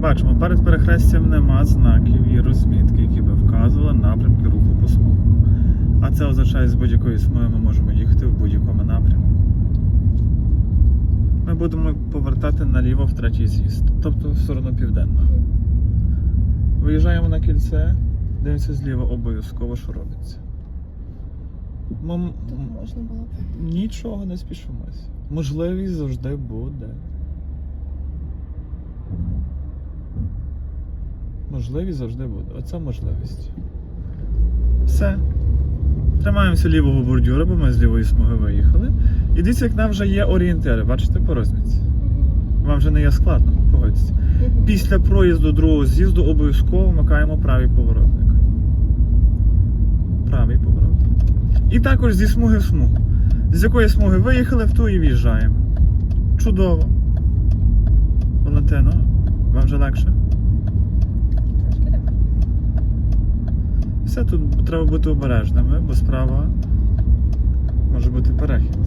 Бачимо, перед перехрестям нема знаків і розмітки, які би вказували напрямки руху по смугу. А це означає, з будь-якої смуги ми можемо їхати в будь-якому напрямку. Ми будемо повертати наліво в третій з'їзд, тобто в сторону південного. Виїжджаємо на кільце, дивимося зліва обов'язково, що робиться. Тут можна було. Нічого не спішимось. Можливість завжди буде. Можливість завжди буде. Оце можливість. Все. Тримаємося лівого бордюра, бо ми з лівої смуги виїхали. І дивіться, як нам вже є орієнтири. Бачите по розмітці? Вам вже не є складно, погодьтеся. Після проїзду другого з'їзду обов'язково вмикаємо правий поворотник. Правий поворотник. І також зі смуги в смугу. З якої смуги виїхали, в ту і в'їжджаємо. Чудово. Валентино, вам вже легше? Все тут треба бути обережними, бо справа може бути перехід.